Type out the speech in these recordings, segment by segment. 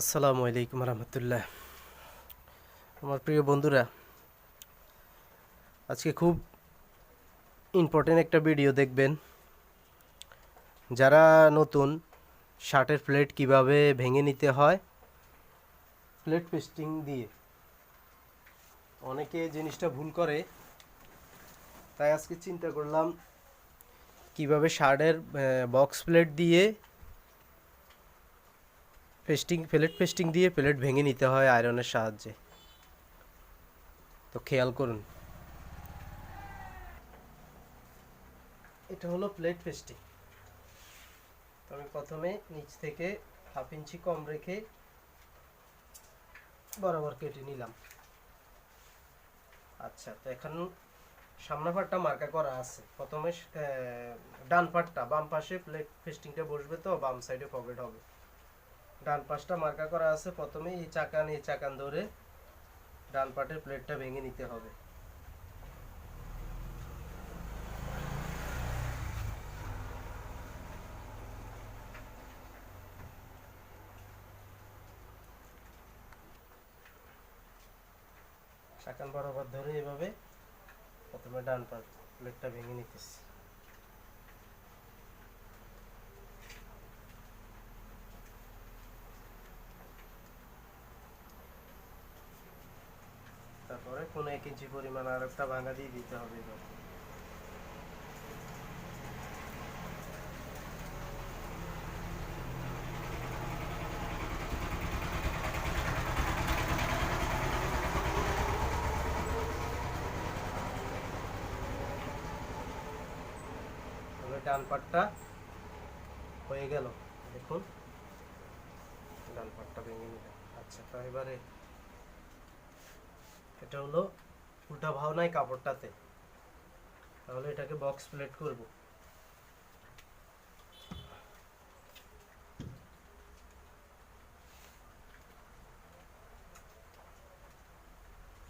আসসালামু আলাইকুম রহমতুল্লাহ। আমার প্রিয় বন্ধুরা, আজকে খুব ইম্পর্টেন্ট একটা ভিডিও দেখবেন। যারা নতুন, শার্টের প্লেট কীভাবে ভেঙে নিতে হয় প্লেট পেস্টিং দিয়ে। অনেকে জিনিসটা ভুল করে, তাই আজকে চিন্তা করলাম, কীভাবে শার্টের বক্স প্লেট দিয়ে পেস্টিং প্লেট পেস্টিং দিয়ে প্লেট ভেঙে নিতে হয় আয়রনের সাহায্যে। তো খেয়াল করুন। এটা হলো প্লেট পেস্টিং তো আমি প্রথমে নিচ থেকে হাফ ইঞ্চি কম রেখে বরাবর কেটে নিলাম। আচ্ছা তো এখন সামনে পাটটা মার্কা করা আছে। প্রথমে ডান পাটটা বাম পাশে প্লেট পেস্টিংটা বসবে তো, বাম সাইডে পকেট হবে। ডান পাশটা মার্কা করা আছে প্রথমে এই চাকান এই চাকান ধরে ডান পাটের প্লেটটা ভেঙে নিতে হবে। চাকান বরাবর ধরে এভাবে প্রথমে ডান পাট প্লেটটা ভেঙে নিতেছি। তারপরে কোনো এক ইঞ্চি পরিমাণ আর একটা ভাঙা দিয়ে দিতে হবে ডান পাটটা হয়ে গেল, দেখুন। ডান পাটটা ভেঙে নিলাম। আচ্ছা তো এবারে এটা হলো উল্টা ভাও নাই কাপড়টাতে। তাহলে এটাকে বক্স প্লেট করব।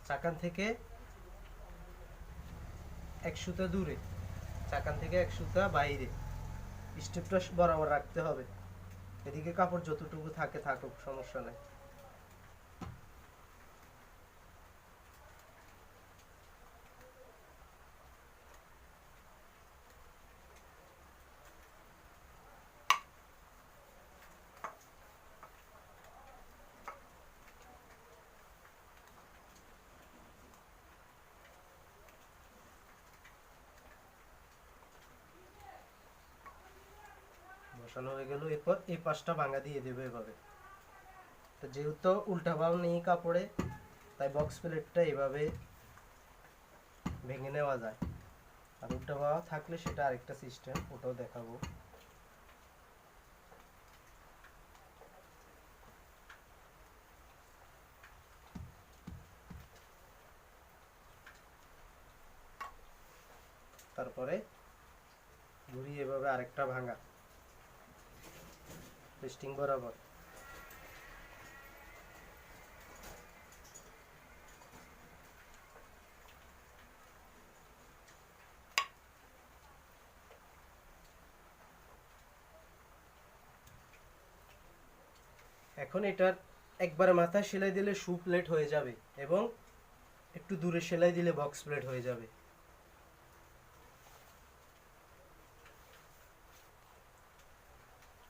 চাকান থেকে এক সুতা দূরে, চাকান থেকে এক সুতা বাইরে। স্টেপটা বরাবর রাখতে হবে। এদিকে কাপড় যতটুকু থাকে থাকুক, সমস্যা নাই। বসানো হয়ে গেল। এরপর এই পাশটা ভাঙা দিয়ে দেবে এভাবে। তো যেহেতু উল্টা ভাব নেই কাপড়ে, তাই বক্স প্লেটটা এভাবে ভেঙে নেওয়া যায়। আর উল্টা ভাব থাকলে সেটা আরেকটা সিস্টেম ওটাও দেখাবো। তারপরে ঘুরিয়ে এভাবে আরেকটা ভাঙা। পেস্টিং বরাবর। এখন এটার একবার মাথা সেলাই দিলে শু প্লেট হয়ে যাবে এবং একটু দূরে সেলাই দিলে বক্স প্লেট হয়ে যাবে।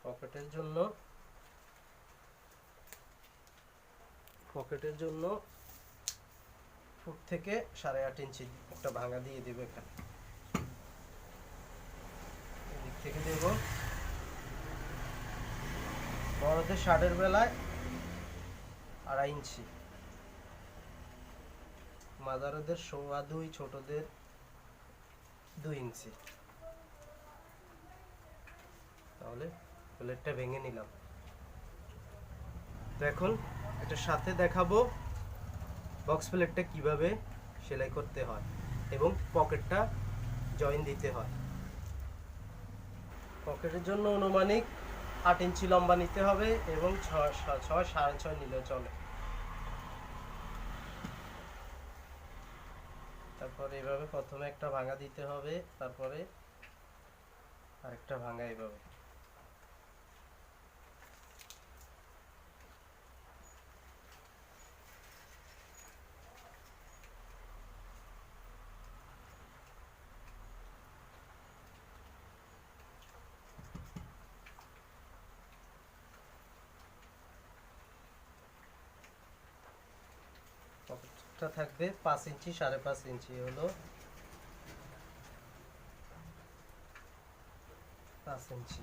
পকেটের জন্য পকেটের জন্য ফুট থেকে সাড়ে আট ইঞ্চি একটা ভাঙা দিয়ে দেবো এখানে। এদিক থেকে দেব। বড়দের শার্টের বেলায় আড়াই ইঞ্চি। মাদারদের সোয়া দুই, ছোটদের দুই ইঞ্চি। তাহলে প্লেটটা ভেঙে নিলাম। তো এখন এটার সাথে দেখাবো বক্স প্লেটটা কীভাবে সেলাই করতে হয় এবং পকেটটা জয়েন দিতে হয়। পকেটের জন্য অনুমানিক আট ইঞ্চি লম্বা নিতে হবে এবং ছয় ছয় সাড়ে ছয় নিলেও চলে। তারপরে এভাবে প্রথমে একটা ভাঙা দিতে হবে, তারপরে আরেকটা ভাঙা এভাবে। ভাঁজটা থাকবে পাঁচ ইঞ্চি, সাড়ে পাঁচ ইঞ্চি হলো পাঁচ ইঞ্চি।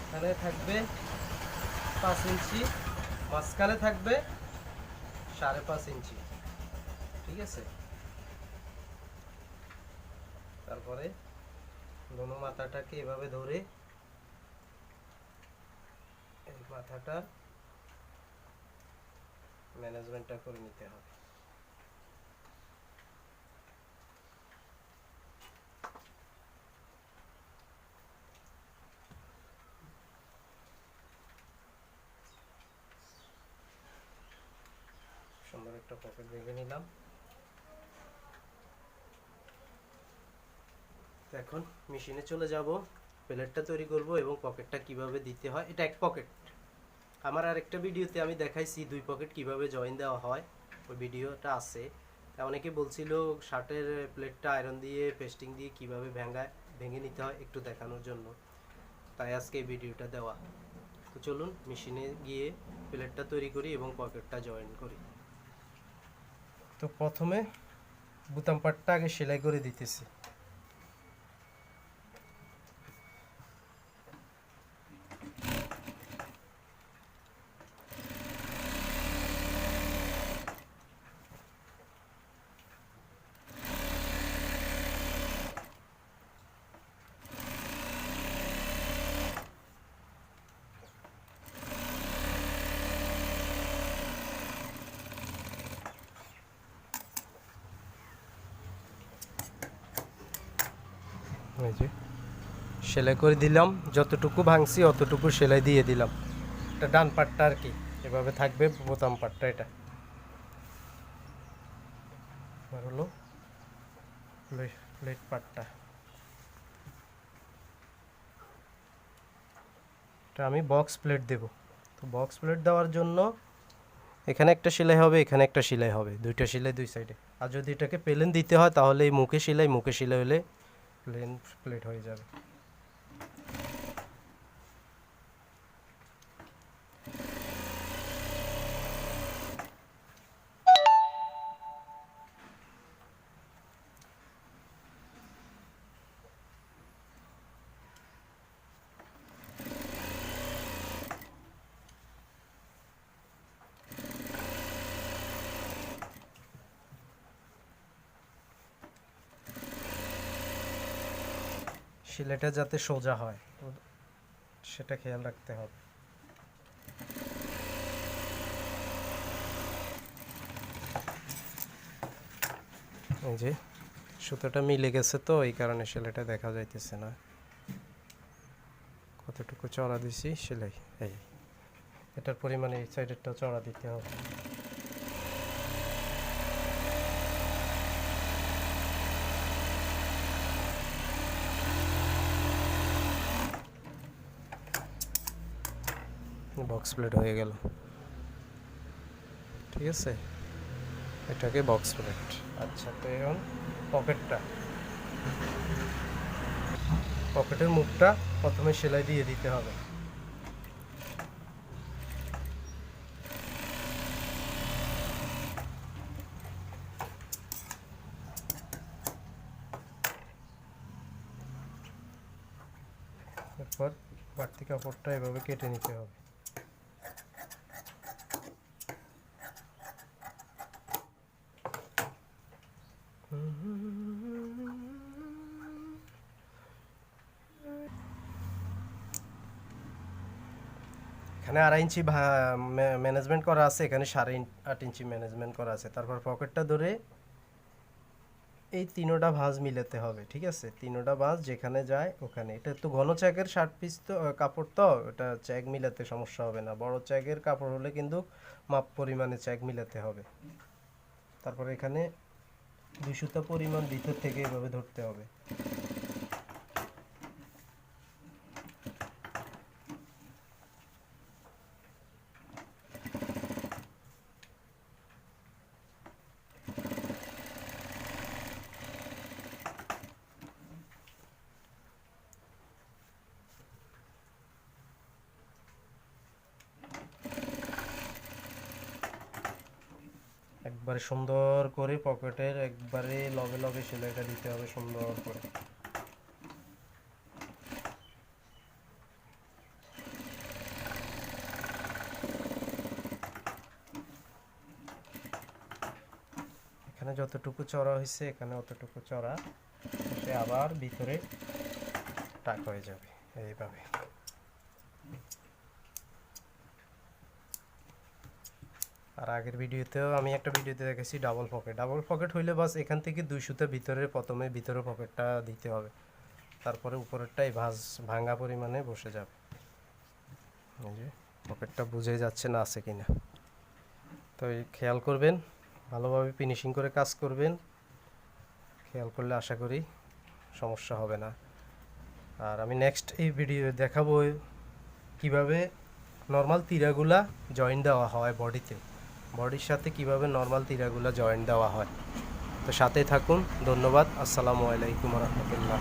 এখানে থাকবে পাঁচ ইঞ্চি, মাঝখানে থাকবে সাড়ে পাঁচ ইঞ্চি। ঠিক আছে? তারপরে দোনো মাথাটাকে এভাবে ধরে, এই মাথাটা ম্যানেজমেন্টটা করে নিতে হবে। সুন্দর একটা পকেট ভেঙে নিলাম। তো এখন মেশিনে চলে যাব, প্লেটটা তৈরি করব এবং পকেটটা কীভাবে দিতে হয়, এটা এক পকেট। আমার আরেকটা ভিডিওতে আমি দেখাইছি দুই পকেট কীভাবে জয়েন দেওয়া হয়, ওই ভিডিওটা আছে। তা অনেকে বলছিল শার্টের প্লেটটা আয়রন দিয়ে পেস্টিং দিয়ে কীভাবে ভেঙায় ভেঙে নিতে হয় একটু দেখানোর জন্য। তাই আজকে এই ভিডিওটা দেওয়া। তো চলুন মেশিনে গিয়ে প্লেটটা তৈরি করি এবং পকেটটা জয়েন করি। তো প্রথমে বুতাম পাটটা আগে সেলাই করে দিতেছি। সেলাই করে দিলাম, যতটুকু ভাঙছি অতটুকু সেলাই দিয়ে দিলাম। এটা ডান পাটটা আর কি, এভাবে থাকবে বোতাম পাটটা এটা। হলো প্লেট পাটটা। এটা আমি বক্স প্লেট দেব। তো বক্স প্লেট দেওয়ার জন্য এখানে একটা সেলাই হবে, এখানে একটা সেলাই হবে। দুইটা সেলাই দুই সাইডে। আর যদি এটাকে পেলেন দিতে হয়, তাহলে এই মুখে সেলাই মুখে সেলাই হলে প্লেন প্লেট হয়ে যাবে। সেলাইটা যাতে সোজা হয় সেটা খেয়াল রাখতে হবে। যে, সুতোটা মিলে গেছে তো, এই কারণে সেলাইটা দেখা যাইতেছে না। কতটুকু চড়া দিছি, সেলাই, এই, এটার পরিমাণে এই সাইডেরটা চড়া দিতে হবে। বক্স প্লেট হয়ে গেল। ঠিক আছে? এটাকে বক্স প্লেট আচ্ছা তো এখন পকেটটা। পকেটের মুখটা প্রথমে সেলাই দিয়ে দিতে হবে। এরপর বাড়তি কাপড়টা এভাবে কেটে নিতে হবে। এখানে আড়াই ইঞ্চি ম্যানেজমেন্ট করা আছে, এখানে সাড়ে আট ইঞ্চি ম্যানেজমেন্ট করা আছে। তারপর পকেটটা ধরে এই তিনোটা ভাঁজ মিলাতে হবে, ঠিক আছে? তিনোটা ভাঁজ যেখানে যায় ওখানে। এটা তো ঘন চ্যাকের শার্ট পিস তো কাপড় তো এটা চ্যাক মিলাতে সমস্যা হবে না। বড় চ্যাকের কাপড় হলে কিন্তু মাপ পরিমাণে চ্যাক মিলাতে হবে। তারপর এখানে দুই সুতা পরিমাণ ভিতর থেকে এভাবে ধরতে হবে। একবারে সুন্দর করে পকেটের একবারে লবে লবে সেলাইটা দিতে হবে সুন্দর করে। এখানে যতটুকু চড়া হয়েছে, এখানে অতটুকু চড়া আবার ভিতরে টাক হয়ে যাবে, এইভাবে। আর আগের ভিডিওতেও আমি একটা ভিডিওতে দেখেছি ডাবল পকেট ডাবল পকেট হইলে বাস এখান থেকে দুই সুতা ভিতরে প্রথমে ভিতরে পকেটটা দিতে হবে। তারপরে উপরেরটাই ভাঁজ ভাঙা পরিমাণে বসে যাবে। এই যে পকেটটা বুঝে যাচ্ছে না আছে কিনা। তো এই খেয়াল করবেন, ভালোভাবে ফিনিশিং করে কাজ করবেন। খেয়াল করলে আশা করি সমস্যা হবে না। আর আমি নেক্সট এই ভিডিও দেখাবো কীভাবে নর্মাল তিরাগুলা জয়েন দেওয়া হয় বডিতে বডির সাথে কীভাবে নর্মাল তিরাগুলা জয়েন্ট দেওয়া হয়। তো সাথে থাকুন, ধন্যবাদ, আসসালামু আলাইকুম রহমতুল্লাহ।